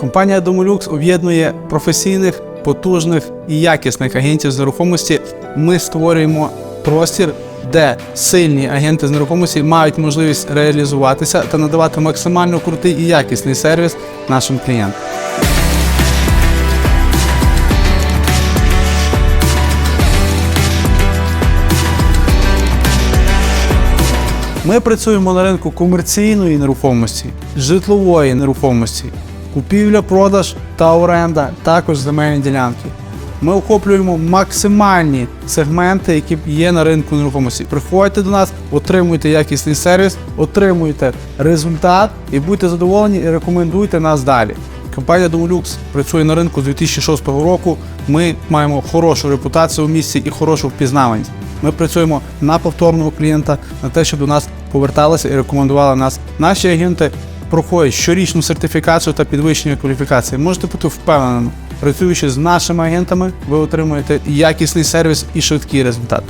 Компанія Домолюкс об'єднує професійних, потужних і якісних агентів з нерухомості. Ми створюємо простір, де сильні агенти з нерухомості мають можливість реалізуватися та надавати максимально крутий і якісний сервіс нашим клієнтам. Ми працюємо на ринку комерційної нерухомості, житлової нерухомості, купівля, продаж та оренда, також земельні ділянки. Ми охоплюємо максимальні сегменти, які є на ринку нерухомості. Приходьте до нас, отримуйте якісний сервіс, отримуйте результат і будьте задоволені і рекомендуйте нас далі. Компанія Domolux працює на ринку з 2006 року. Ми маємо хорошу репутацію в місті і хорошу впізнаваність. Ми працюємо на повторного клієнта, на те, щоб до нас поверталися і рекомендували нас. Наші агенти проходять щорічну сертифікацію та підвищення кваліфікації. Можете бути впевненими, працюючи з нашими агентами, ви отримуєте якісний сервіс і швидкий результат.